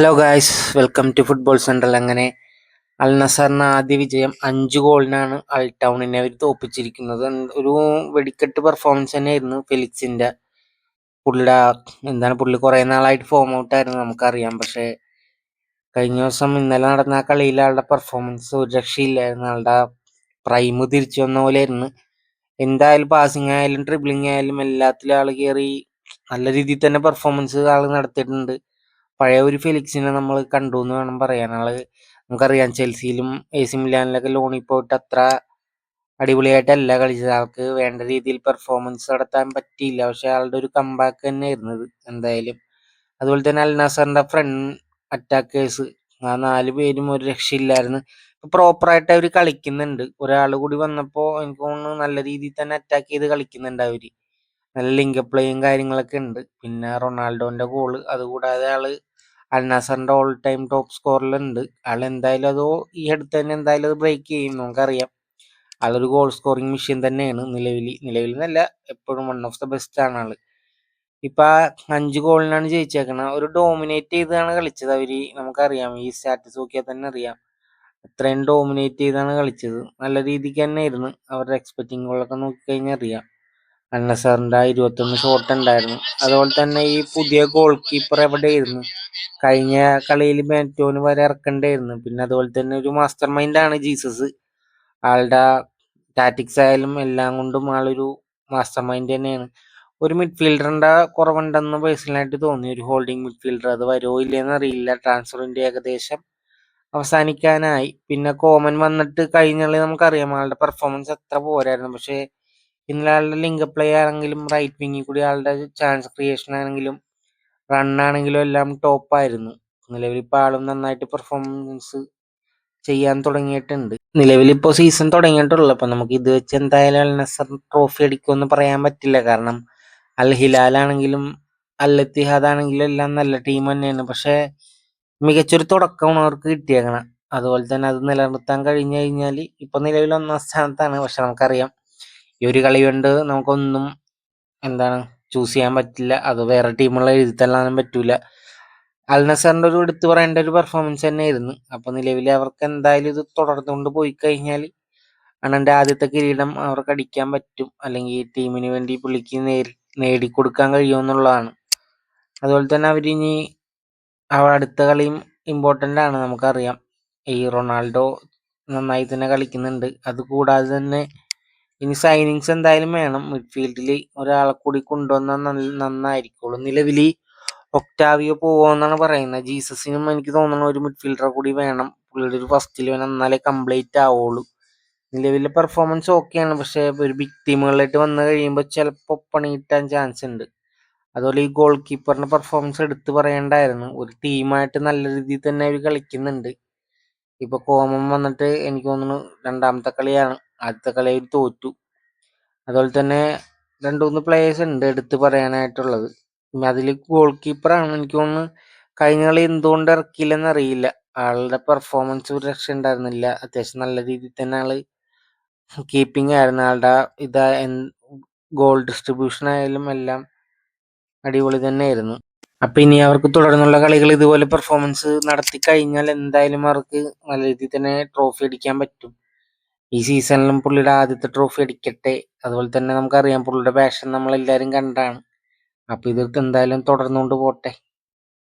Hello guys welcome to football central അങ്ങനെ Al നസറിന് ആദ്യ വിജയം അഞ്ച് ഗോളിനാണ് അൽ ടൗണിനെ അവർ തോപ്പിച്ചിരിക്കുന്നത്. ഒരു വെടിക്കെട്ട് പെർഫോമൻസ് തന്നെയായിരുന്നു ഫെലിക്സിന്റെ. പുള്ളിയുടെ എന്താണ് പുള്ളി കുറേ നാളായിട്ട് ഫോം ഔട്ട് ആയിരുന്നു നമുക്കറിയാം. പക്ഷേ കഴിഞ്ഞ ദിവസം ഇന്നലെ നടന്ന ആ കളിയിൽ ആളുടെ പെർഫോമൻസ് ഒരു രക്ഷയില്ലായിരുന്നു. ആളുടെ പ്രൈമ് തിരിച്ചു വന്ന പോലെയായിരുന്നു. എന്തായാലും പാസിംഗ് ആയാലും ട്രിബിളിംഗ് ആയാലും എല്ലാത്തിലും ആൾ കയറി നല്ല രീതിയിൽ തന്നെ പെർഫോമൻസ് ആൾ നടത്തിയിട്ടുണ്ട്. പഴയ ഒരു ഫെലിക്സിനെ നമ്മൾ കണ്ടു എന്ന് വേണം പറയാൻ ആൾ നമുക്കറിയാം ചെൽസിയിലും എ സി മിലാനിലൊക്കെ ലോണിൽ പോയിട്ട് അത്ര അടിപൊളിയായിട്ടല്ല കളിച്ചത്. ആൾക്ക് വേണ്ട രീതിയിൽ പെർഫോമൻസ് നടത്താൻ പറ്റിയില്ല. പക്ഷെ ആളുടെ ഒരു കമ്പാക്ക് തന്നെ ആയിരുന്നത് എന്തായാലും. അതുപോലെ തന്നെ അൽ നസറിന്റെ ഫ്രണ്ട് അറ്റാക്കേഴ്സ് ആ നാല് പേരും ഒരു രക്ഷയില്ലായിരുന്നു. പ്രോപ്പറായിട്ട് അവർ കളിക്കുന്നുണ്ട്. ഒരാൾ കൂടി വന്നപ്പോൾ എനിക്ക് തോന്നുന്നു നല്ല രീതിയിൽ തന്നെ അറ്റാക്ക് ചെയ്ത് കളിക്കുന്നുണ്ട് അവർ. നല്ല ലിങ്ക് പ്ലേയും കാര്യങ്ങളൊക്കെ ഉണ്ട്. പിന്നെ റൊണാൾഡോന്റെ ഗോൾ അതുകൂടാതെ ആൾ അൽ നസറിന്റെ ഓൾ ടൈം ടോപ്പ് സ്കോറിലുണ്ട് ആൾ എന്തായാലും അതോ ഈ അടുത്ത് തന്നെ എന്തായാലും അത് ബ്രേക്ക് ചെയ്യും നമുക്കറിയാം. ആളൊരു ഗോൾ സ്കോറിംഗ് മെഷീൻ തന്നെയാണ് നിലവിൽ. നിലവിൽ എന്നല്ല എപ്പോഴും വൺ ഓഫ് ദ ബെസ്റ്റ് ആണ് ആൾ ഇപ്പൊ അഞ്ച് ഗോളിനാണ് ജയിച്ചേക്കണത് ഒരു ഡോമിനേറ്റ് ചെയ്താണ് കളിച്ചത് അവർ. നമുക്കറിയാം. ഈ സ്റ്റാറ്റസ് നോക്കിയാൽ തന്നെ അറിയാം. അത്രയും ഡോമിനേറ്റ് ചെയ്താണ് കളിച്ചത്. നല്ല രീതിക്ക് തന്നെ ആയിരുന്നു അവരുടെ ഗോളൊക്കെ നോക്കിക്കഴിഞ്ഞാൽ അറിയാം. അന്നസാറിന്റെ ഇരുപത്തൊന്ന് ഷോട്ട് ഉണ്ടായിരുന്നു. അതുപോലെ തന്നെ ഈ പുതിയ ഗോൾ കീപ്പർ എവിടെയായിരുന്നു? കഴിഞ്ഞ കളിയിൽ മാറ്റോന് വരെ ഇറക്കണ്ടായിരുന്നു. പിന്നെ അതുപോലെ തന്നെ ഒരു മാസ്റ്റർ മൈൻഡാണ് ജീസസ് ആളുടെ ടാറ്റിക്സ് ആയാലും എല്ലാം കൊണ്ടും ആളൊരു മാസ്റ്റർ മൈൻഡ് തന്നെയാണ്. ഒരു മിഡ്ഫീൽഡറിന്റെ കുറവുണ്ടെന്ന് പേഴ്സണലായിട്ട് തോന്നി. ഒരു ഹോൾഡിംഗ് മിഡ്ഫീൽഡർ അത് വരുമോ ഇല്ലയെന്ന് അറിയില്ല. ട്രാൻസ്ഫറിന്റെ ഏകദേശം അവസാനിക്കാനായി. പിന്നെ കോമൻ വന്നിട്ട് കഴിഞ്ഞാൽ നമുക്കറിയാം ആളുടെ പെർഫോമൻസ് എത്ര പോരായിരുന്നു. പക്ഷേ ഇന്നലെ ലിങ്ക് പ്ലേ ആണെങ്കിലും റൈറ്റ് വിങ്ങിൽ കൂടി ആളുടെ ചാൻസ് ക്രിയേഷൻ ആണെങ്കിലും റണ്ണാണെങ്കിലും എല്ലാം ടോപ്പ് ആയിരുന്നു. നിലവിൽ ഇപ്പോൾ ആളും നന്നായിട്ട് പെർഫോമൻസ് ചെയ്യാൻ തുടങ്ങിയിട്ടുണ്ട്. നിലവിൽ ഇപ്പോൾ സീസൺ തുടങ്ങിയിട്ടുള്ളൂ. അപ്പം നമുക്ക് ഇത് വെച്ച് എന്തായാലും അൽ നസർ ട്രോഫി അടിക്കുമെന്ന് പറയാൻ പറ്റില്ല. കാരണം അൽ ഹിലാൽ ആണെങ്കിലും അൽ ആണെങ്കിലും എല്ലാം നല്ല ടീം തന്നെയാണ്. പക്ഷേ മികച്ചൊരു തുടക്കമാണ് അവർക്ക് കിട്ടിയേക്കണം. അതുപോലെ തന്നെ അത് നിലനിർത്താൻ കഴിഞ്ഞു കഴിഞ്ഞാൽ ഇപ്പൊ നിലവിൽ ഒന്നാം സ്ഥാനത്താണ്. പക്ഷെ നമുക്കറിയാം ഈ ഒരു കളി കൊണ്ട് നമുക്കൊന്നും എന്താണ് ചൂസ് ചെയ്യാൻ പറ്റില്ല. അത് വേറെ ടീമുള്ള എഴുതി തള്ളാനും പറ്റൂല. അൽ നസറിന്റെ ഒരു എടുത്തു പറയേണ്ട ഒരു പെർഫോമൻസ് തന്നെയായിരുന്നു. അപ്പോൾ നിലവിൽ അവർക്ക് എന്തായാലും ഇത് തുടർന്നുകൊണ്ട് പോയി കഴിഞ്ഞാൽ അണ്ണന്റെ ആദ്യത്തെ കിരീടം അവർക്ക് അടിക്കാൻ പറ്റും. അല്ലെങ്കിൽ ടീമിന് വേണ്ടി പുള്ളിക്ക് നേരി നേടിക്കൊടുക്കാൻ കഴിയുമെന്നുള്ളതാണ്. അതുപോലെ തന്നെ അവരിനി അവർ അടുത്ത കളിയും ഇമ്പോർട്ടന്റ് ആണ് നമുക്കറിയാം. ഈ റൊണാൾഡോ നന്നായി തന്നെ കളിക്കുന്നുണ്ട്. അതുകൂടാതെ തന്നെ ഇനി സൈനിങ്സ് എന്തായാലും വേണം. മിഡ്ഫീൽഡിൽ ഒരാളെ കൂടി കൊണ്ടുവന്നാൽ നന്നായിരിക്കുള്ളൂ. നിലവിൽ ഒക്ടാവിയോ പോവാന്നാണ് പറയുന്നത്. ജീസസിനും എനിക്ക് തോന്നുന്നു ഒരു മിഡ്ഫീൽഡറെ കൂടി വേണം. പുള്ളിയുടെ ഒരു ഫസ്റ്റിൽ വേണം എന്നാലേ കംപ്ലീറ്റ് ആവുള്ളൂ. നിലവിലെ പെർഫോമൻസ് ഓക്കെയാണ് പക്ഷേ ഒരു ബിഗ് ടീമുകളിലായിട്ട് വന്നു കഴിയുമ്പോൾ ചിലപ്പോൾ പണി കിട്ടാൻ ചാൻസ് ഉണ്ട്. അതുപോലെ ഈ ഗോൾ കീപ്പറിന്റെ പെർഫോമൻസ് എടുത്തു പറയേണ്ടായിരുന്നു. ഒരു ടീമായിട്ട് നല്ല രീതിയിൽ തന്നെ അവർ കളിക്കുന്നുണ്ട്. ഇപ്പോൾ കോമം വന്നിട്ട് എനിക്ക് തോന്നുന്നു രണ്ടാമത്തെ കളിയാണ്. ആദ്യത്തെ കളിയിൽ തോറ്റു. അതുപോലെ തന്നെ രണ്ട് മൂന്ന് പ്ലേയേഴ്സ് ഉണ്ട് എടുത്തു പറയാനായിട്ടുള്ളത്. പിന്നെ അതിൽ ഗോൾ കീപ്പറാണ് എനിക്ക് തോന്നുന്നു കഴിഞ്ഞ കളി എന്തുകൊണ്ട് ഇറക്കിയില്ലെന്ന് അറിയില്ല. ആളുടെ പെർഫോമൻസ് ഒരു രക്ഷ ഉണ്ടായിരുന്നില്ല. അത്യാവശ്യം നല്ല രീതിയിൽ തന്നെ ആൾ കീപ്പിംഗ് ആയിരുന്നു. ആളുടെ ഇതാ ഗോൾ ഡിസ്ട്രിബ്യൂഷൻ ആയാലും എല്ലാം അടിപൊളി തന്നെ ആയിരുന്നു അപ്പൊ ഇനി അവർക്ക് തുടർന്നുള്ള കളികൾ ഇതുപോലെ പെർഫോമൻസ് നടത്തി കഴിഞ്ഞാൽ എന്തായാലും അവർക്ക് നല്ല രീതിയിൽ തന്നെ ട്രോഫി അടിക്കാൻ പറ്റും. ഈ സീസണിലും പുള്ളിയുടെ ആദ്യത്തെ ട്രോഫി അടിക്കട്ടെ. അതുപോലെ തന്നെ നമുക്കറിയാം പുള്ളിയുടെ പാഷൻ നമ്മളെല്ലാവരും കണ്ടാണ്. അപ്പോൾ ഇതൊക്കെ എന്തായാലും തുടർന്നുകൊണ്ട് പോട്ടെ.